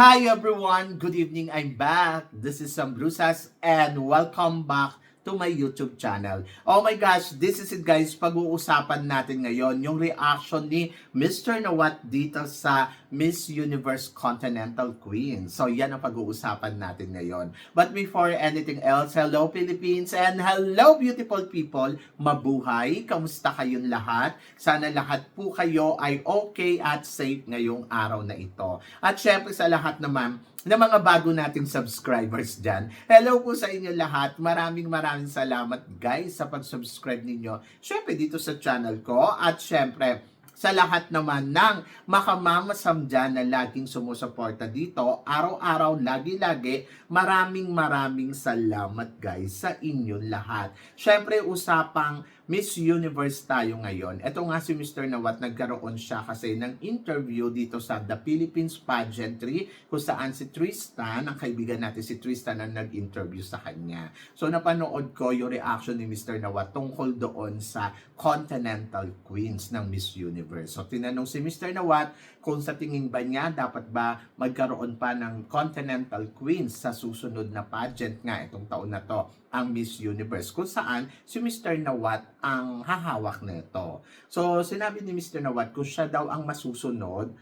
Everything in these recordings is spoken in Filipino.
Hi everyone! Good evening, I'm back. This is Sam Brusas and welcome back to my YouTube channel. Oh my gosh, this is it guys, pag-uusapan natin ngayon yung reaction ni Mr. Nawat dito sa Miss Universe Continental Queen. So yan ang pag-uusapan natin ngayon. But before anything else, hello Philippines and hello beautiful people! Mabuhay! Kamusta kayong lahat? Sana lahat po kayo ay okay at safe ngayong araw na ito. At syempre sa lahat naman, na mga bago nating subscribers dyan. Hello po sa inyo lahat. Maraming maraming salamat guys sa pag-subscribe ninyo. Syempre dito sa channel ko at syempre sa lahat naman ng makamamasam dyan na laging sumusuporta dito, araw-araw, lagi-lagi, maraming maraming salamat guys sa inyong lahat. Syempre, usapang Miss Universe tayo ngayon. Ito nga si Mr. Nawat, nagkaroon siya kasi ng interview dito sa The Philippines Pageantry kung saan si Tristan, ang kaibigan natin si Tristan ang nag-interview sa kanya. So napanood ko yung reaction ni Mr. Nawat tungkol doon sa Continental Queens ng Miss Universe. So tinanong si Mr. Nawat kung sa tingin ba niya dapat ba magkaroon pa ng Continental Queens sa susunod na pageant nga itong taon na to ang Miss Universe kung saan si Mr. Nawat ang hahawak nito. So sinabi ni Mr. Nawat kung siya daw ang masusunod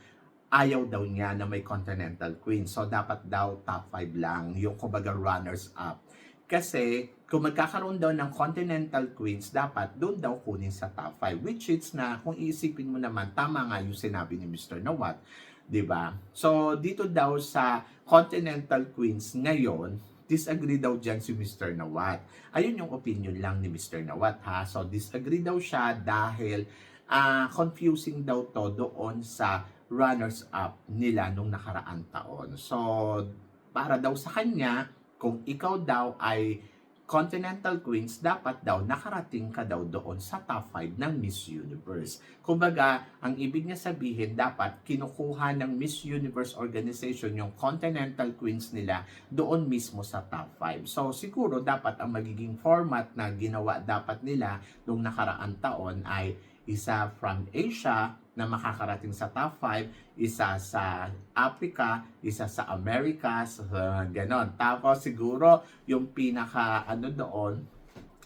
ayaw daw niya na may Continental Queen. So dapat daw top 5 lang yung kumbaga runners up. Kasi kung magkakaroon daw ng Continental Queens, dapat doon daw kunin sa top 5. Which is na, kung iisipin mo naman, tama nga yung sinabi ni Mr. Nawat. ba? So, dito daw sa Continental Queens ngayon, disagree daw dyan si Mr. Nawat. Ayun yung opinion lang ni Mr. Nawat ha. So, disagree daw siya dahil ah, confusing daw to doon sa runners-up nila nung nakaraang taon. So, para daw sa kanya, kung ikaw daw ay Continental Queens, dapat daw nakarating ka daw doon sa top 5 ng Miss Universe. Kumbaga, ang ibig niya sabihin, dapat kinukuha ng Miss Universe organization yung Continental Queens nila doon mismo sa top 5. So, siguro dapat ang magiging format na ginawa dapat nila nung nakaraang taon ay isa from Asia na makakarating sa top 5, isa sa Africa, isa sa Americas, uh, ganon. Tapos siguro yung pinaka ano doon,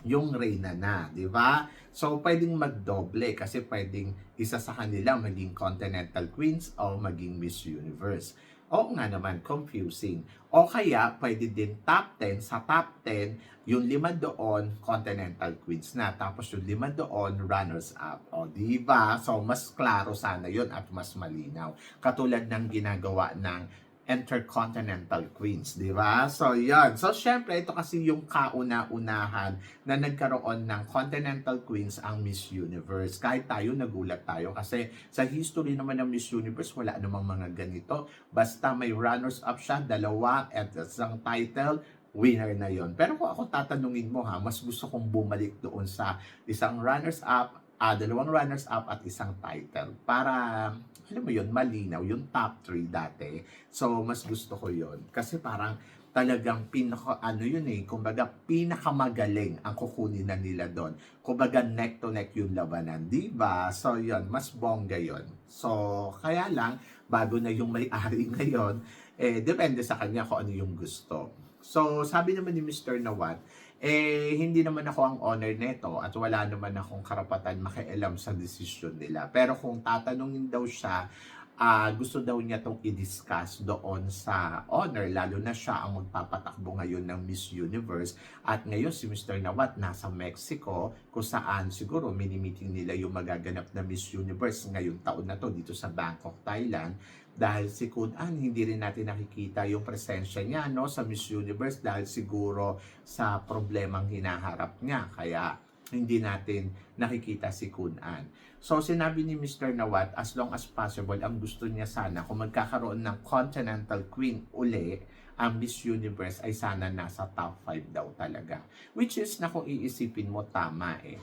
yung Reyna na, di ba? So, pwedeng magdoble kasi pwedeng isa sa kanila maging Continental Queens o maging Miss Universe. Oo nga naman, confusing. O kaya, pwede din top 10. Sa top 10, yung lima doon, Continental Queens na. Tapos yung lima doon, runners-up. O, di ba? So, mas klaro sana yon at mas malinaw. Katulad ng ginagawa ng Intercontinental Queens, di ba? So, yan. So, syempre, ito kasi yung kauna-unahan na nagkaroon ng Continental Queens ang Miss Universe. Kahit tayo, nagulat tayo kasi sa history naman ng Miss Universe, wala namang mga ganito. Basta may runners-up siya, dalawa, at isang title, winner na yon. Pero kung ako tatanungin mo ha, mas gusto kong bumalik doon sa isang runners-up, ah, dalawang runners-up at isang title para alam mo yun, malinaw, yung top 3 dati. So, mas gusto ko yun. Kasi parang talagang pinaka, ano yun eh, kumbaga pinakamagaling ang kukunin na nila doon. Kumbaga neck to neck yung labanan, di ba? So, yun, mas bongga yun. So, kaya lang, bago na yung may-ari ngayon, eh, depende sa kanya kung ano yung gusto. So, sabi naman ni Mr. Nawat, eh, hindi naman ako ang owner nito at wala naman akong karapatan makialam sa desisyon nila. Pero kung tatanungin daw siya, ah, gusto daw niya itong i-discuss doon sa owner, lalo na siya ang magpapatakbo ngayon ng Miss Universe. At ngayon si Mr. Nawat nasa Mexico, kung saan siguro mini-meeting nila yung magaganap na Miss Universe ngayong taon na to dito sa Bangkok, Thailand. Dahil si Kun hindi rin natin nakikita yung presensya niya no, sa Miss Universe dahil siguro sa problemang hinaharap niya. Kaya hindi natin nakikita si Kun An. So sinabi ni Mr. Nawat, as long as possible, ang gusto niya sana kung magkakaroon ng Continental Queen uli, ang Miss Universe ay sana nasa top 5 daw talaga. Which is na kung iisipin mo tama eh.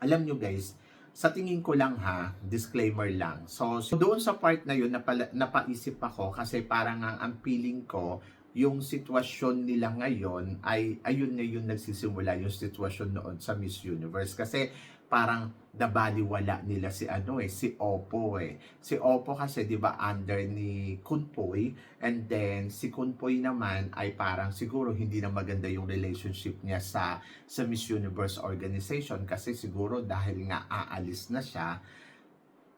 Alam nyo guys, sa tingin ko lang ha, disclaimer lang. So, so doon sa part na yun, napala, napaisip ako kasi parang ang, ang feeling ko, yung sitwasyon nila ngayon ay ayun na yung nagsisimula yung sitwasyon noon sa Miss Universe. Kasi parang nabaliwala nila si ano eh, si Oppo eh. Si Oppo kasi 'di ba under ni Kunpoy and then si Kunpoy naman ay parang siguro hindi na maganda yung relationship niya sa sa Miss Universe organization kasi siguro dahil nga aalis na siya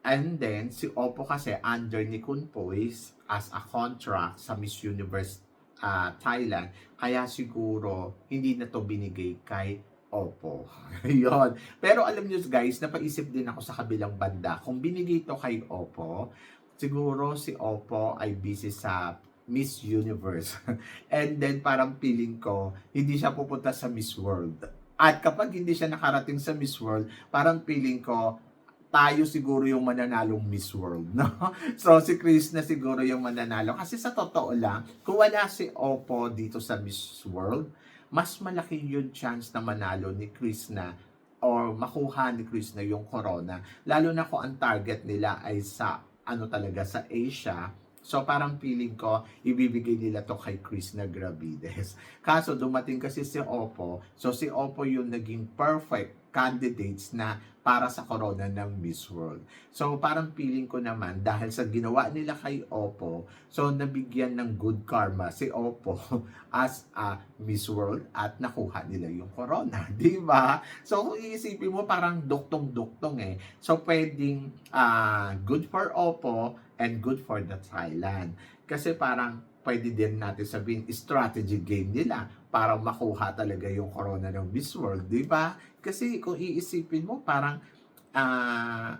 And then, si Oppo kasi under ni Kunpoy as a contract sa Miss Universe ah, Thailand. Kaya siguro, hindi na to binigay kay Oppo. Yun. Pero alam niyo guys, napaisip din ako sa kabilang banda. Kung binigay to kay Oppo, siguro si Oppo ay busy sa Miss Universe. And then parang feeling ko, hindi siya pupunta sa Miss World. At kapag hindi siya nakarating sa Miss World, parang feeling ko, tayo siguro yung mananalong Miss World, no? So, si Chris na siguro yung mananalo. Kasi sa totoo lang, kung wala si Oppo dito sa Miss World, mas malaki yung chance na manalo ni Chris na or makuha ni Chris na yung corona. Lalo na kung ang target nila ay sa ano talaga sa Asia. So parang feeling ko, ibibigay nila to kay Chris na Gravides. Kaso dumating kasi si Oppo. So si Oppo yung naging perfect candidates na para sa corona ng Miss World. So parang feeling ko naman dahil sa ginawa nila kay Oppo, so nabigyan ng good karma si Oppo as a Miss World at nakuha nila yung corona, di ba? So kung iisipin mo parang duktong-duktong eh. So pwedeng ah, good for Oppo and good for the Thailand. Kasi parang pwede din natin sabihin strategy game nila para makuha talaga yung corona ng Miss World, di ba? Kasi kung iisipin mo, parang, ah,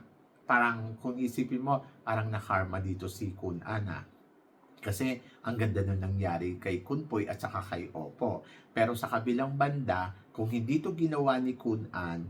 parang kung iisipin mo, parang nakarma dito si Kun Ana. Kasi ang ganda nun nangyari kay Kunpoy at saka kay Oppo. Pero sa kabilang banda, kung hindi to ginawa ni Kun An,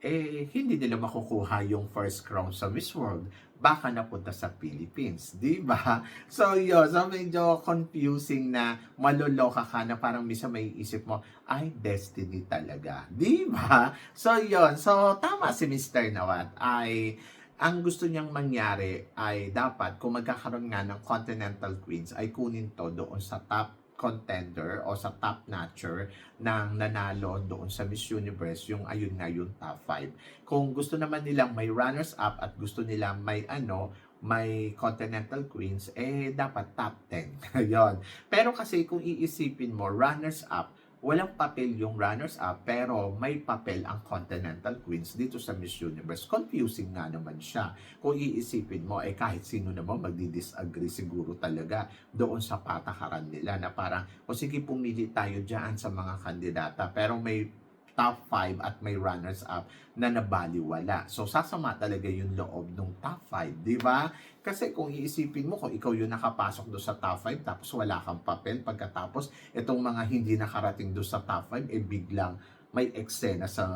eh, hindi nila makukuha yung first crown sa Miss World. Baka napunta sa Philippines, di ba? So, yun. So, medyo confusing na maloloka ka na parang misa may isip mo, ay, destiny talaga. Di ba? So, yun. So, tama si Mr. Nawat. Ay, ang gusto niyang mangyari ay dapat kung magkakaroon nga ng Continental Queens ay kunin to doon sa top contender o sa top notcher ng nanalo doon sa Miss Universe, yung ayun nga yung top 5. Kung gusto naman nilang may runners up at gusto nilang may ano, may Continental Queens, eh dapat top 10. Yon. Pero kasi kung iisipin mo, runners up, walang papel yung runners up pero may papel ang Continental Queens dito sa Miss Universe. Confusing nga naman siya. Kung iisipin mo, eh kahit sino naman magdi-disagree siguro talaga doon sa patakaran nila na parang, o sige pumili tayo dyan sa mga kandidata pero may top 5 at may runners up na nabaliwala. So, sasama talaga yung loob ng top 5, di ba? Kasi kung iisipin mo, kung ikaw yung nakapasok doon sa top 5, tapos wala kang papel, pagkatapos itong mga hindi nakarating doon sa top 5, eh biglang may eksena sa,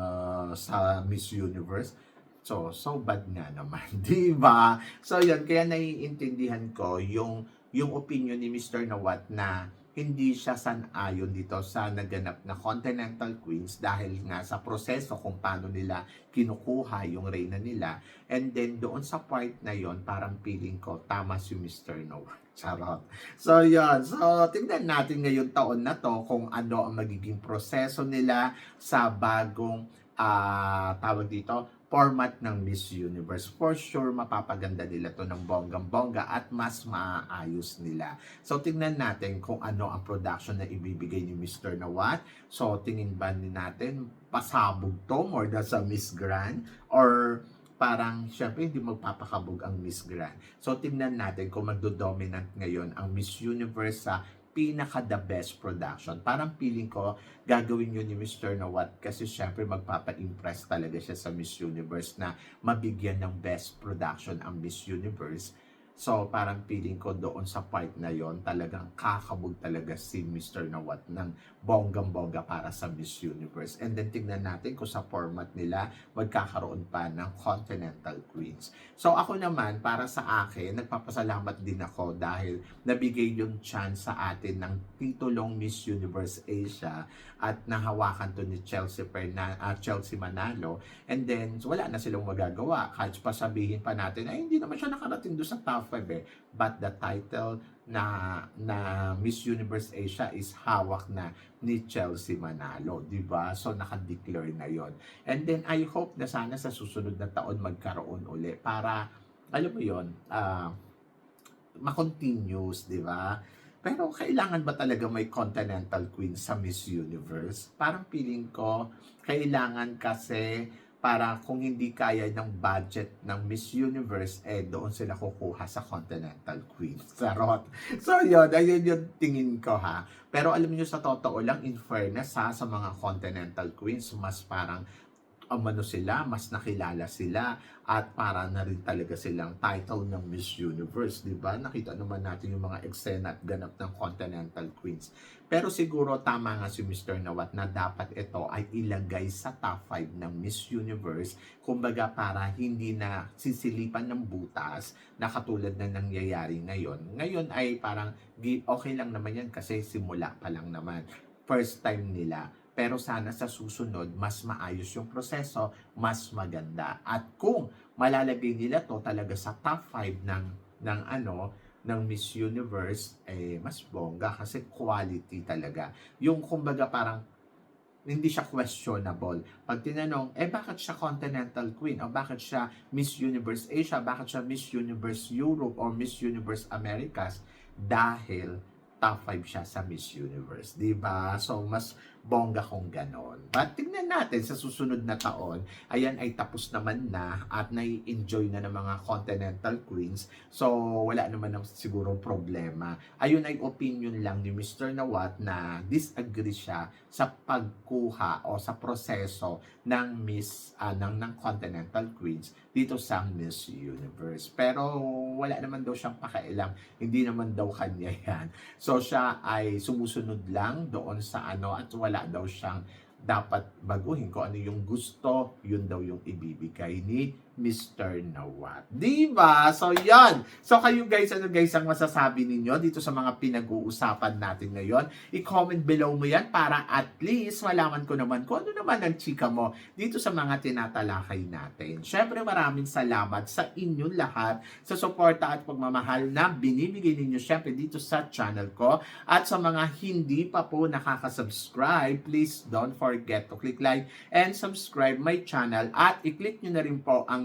sa Miss Universe. So, so bad nga naman, di ba? So, yun, kaya naiintindihan ko yung, yung opinion ni Mr. Nawat na hindi siya san-ayon dito sa naganap na Continental Queens dahil nga sa proseso kung paano nila kinukuha yung reyna nila. And then doon sa part na yon parang feeling ko tama si Mr. No. Charot. So yun. So tingnan natin ngayon taon na to kung ano ang magiging proseso nila sa bagong ah tawag dito format ng Miss Universe. For sure, mapapaganda nila to ng bonggang-bongga at mas maaayos nila. So, tingnan natin kung ano ang production na ibibigay ni Mr. Nawat. So, tingin ba natin pasabog to more than sa Miss Grand? Or parang syempre hindi magpapakabog ang Miss Grand. So, tingnan natin kung magdo-dominant ngayon ang Miss Universe sa pinaka the best production. Parang feeling ko, gagawin yun ni Mr. Nawat kasi syempre magpapa-impress talaga siya sa Miss Universe na mabigyan ng best production ang Miss Universe. So, parang feeling ko doon sa part na yon talagang kakabog talaga si Mr. Nawat ng bonggang-bongga para sa Miss Universe. And then, tingnan natin kung sa format nila magkakaroon pa ng Continental Queens. So, ako naman, para sa akin, nagpapasalamat din ako dahil nabigay yung chance sa atin ng titulong Miss Universe Asia at nahawakan to ni Chelsea, Fernan ah, Chelsea Manalo. And then, wala na silang magagawa. Kahit pa sabihin pa natin, ay hindi naman siya nakarating doon sa top 5 eh. But the title na na Miss Universe Asia is hawak na ni Chelsea Manalo, 'di ba? So naka-declare na 'yon. And then I hope na sana sa susunod na taon magkaroon uli para alam mo 'yon, ah ma-continuous, 'di ba? Pero kailangan ba talaga may Continental Queen sa Miss Universe? Parang feeling ko kailangan kasi para kung hindi kaya ng budget ng Miss Universe, eh doon sila kukuha sa Continental Queen. Sarot. So yun, ayun yung tingin ko ha. Pero alam niyo sa totoo lang, in fairness ha, sa mga Continental Queens, mas parang umano sila, mas nakilala sila at para na rin talaga silang title ng Miss Universe, di ba? Nakita naman natin yung mga eksena at ganap ng Continental Queens. Pero siguro tama nga si Mr. Nawat na dapat ito ay ilagay sa top 5 ng Miss Universe. Kumbaga para hindi na sisilipan ng butas na katulad na nangyayari ngayon. Ngayon ay parang okay lang naman yan kasi simula pa lang naman. First time nila. Pero sana sa susunod, mas maayos yung proseso, mas maganda. At kung malalagay nila to talaga sa top 5 ng, ng ano, ng Miss Universe, eh, mas bongga kasi quality talaga. Yung kumbaga parang hindi siya questionable. Pag tinanong, eh bakit siya Continental Queen? O bakit siya Miss Universe Asia? Bakit siya Miss Universe Europe or Miss Universe Americas? Dahil top 5 siya sa Miss Universe. 'di ba So, mas bongga kung ganon. But tingnan natin sa susunod na taon, ayan ay tapos naman na at nai-enjoy na ng mga Continental Queens. So, wala naman ng siguro problema. Ayun ay opinion lang ni Mr. Nawat na disagree siya sa pagkuha o sa proseso ng Miss ah, ng, ng Continental Queens dito sa Miss Universe. Pero wala naman daw siyang pakialam. Hindi naman daw kanya yan. So siya ay sumusunod lang doon sa ano at wala daw siyang dapat baguhin kung ano yung gusto, yun daw yung ibibigay ni Mr. Nawat. Di ba? So, yan. So, kayo guys, ano guys ang masasabi ninyo dito sa mga pinag-uusapan natin ngayon? I-comment below mo yan para at least malaman ko naman kung ano naman ang chika mo dito sa mga tinatalakay natin. Syempre, maraming salamat sa inyong lahat sa suporta at pagmamahal na binibigay ninyo syempre dito sa channel ko. At sa mga hindi pa po nakaka-subscribe, please don't forget to click like and subscribe my channel at i-click nyo na rin po ang